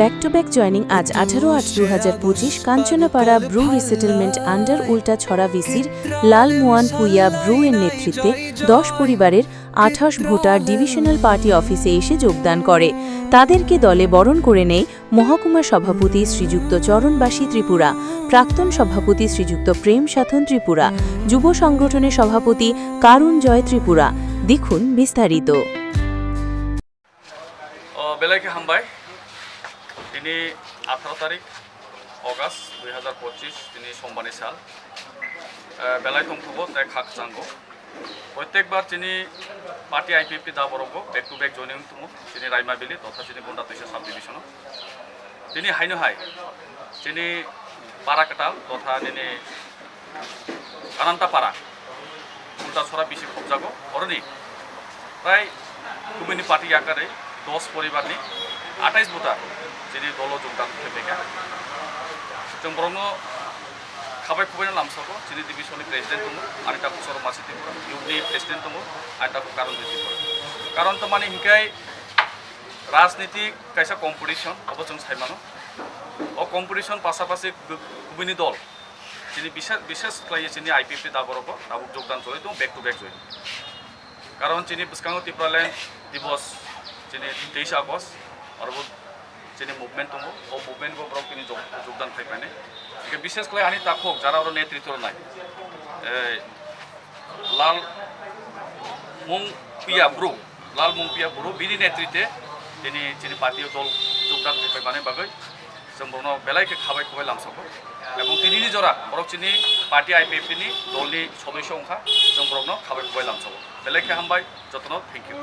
Back to back joining আজ আঠারো আট দু হাজার পঁচিশ কাঞ্চনাপাড়া ব্রু রিসেটেলমেন্ট আন্ডার উল্টা ছড়া ভিসির লাল মোয়ান পুইয়া ব্রু এর নেতৃত্বে দশ পরিবারের আঠাশ ভোটার ডিভিশনাল পার্টি অফিসে এসে যোগদান করে। তাদেরকে দলে বরণ করে নেয় মহকুমা সভাপতি শ্রীযুক্ত চরণবাসী ত্রিপুরা প্রাক্তন সভাপতি শ্রীযুক্ত প্রেম সাধন ত্রিপুরা যুব সংগঠনের সভাপতি কারুণ জয় ত্রিপুরা। দেখুন বিস্তারিত। 어, বেলাইকে হামবাই। তিনি আঠারো তারিখ অগাস্ট দুই হাজার পঁচিশ, তিনি সোমবারনি সাল বেলায় থংখব তাই খাক চাঙ্গো প্রত্যেকবার তিনি পার্টি আইপিএফটি দা বরঙ্গ ব্যাক টু ব্যাক জয়নিং তুমু তিনি রাইমাবিলি তথা তিনি গুন্ডা তৈশা সাব ডিভিশন তিনি হাইনো হাই, তিনি পারাকাটাল তথা তিনি কানান্তা পাড়া উল্টা ছড়া বেশি খবজাগো অরনি প্রায় কুমিনি পার্টি আকারে દોસ પરિવારની আঠাইশ ভোটার যিনি দল যোগদান থেকা जों बरंनो খাবাই খুবাই লামসাব যিনি ডিভিশনের প্রেসিডেন্ট दङ आरो दा कुसर मासि दङ इउनि प्रेसिडेन्ट दङ आरो दा कारण दिदि कारण त माने हिंखाय राजनीति कैसा कम्पिटिसन अब जों মানো ও কম্পিটিশন পাশাপাশি কুবিনী দল, যিনি বিশেষ বিশেষ খাইয়ে যিনি আই পি পি দাবরব তাবুক যোগদান চলে তো ব্যাক টু ব্যাক চলে কারণ যিনি বুসকাঙ্গ ত্রিপুরাল্যান্ড দিবস যিনি তেইस আগस्ट और वो যিনি মুভমেন্ট দङ ও মুভমেন্ট गोब्राव তিনি যোগদান থাকবেন একে বিশেষ করে আনি তাকক যারা ওর নেতৃত্ব নাই। লাল মুং পিয়া ব্রু লাল মুং পিয়া ব্রু বিনি নেতৃত্বে তিনি যিনি পার্টিও দল যোগদান থাকবে মানে বাকে जों बरन बेलायखे खाबाय खुबाय लांसाबो এবং তিনি নিজরা বরকচিনি পার্টি আই পি এফ দলনি সদস্য সংখ্যা जों बरन खाबाय खुबाय लांसाबो बेलायखे हामबाय যত্ন থ্যাংক ইউ।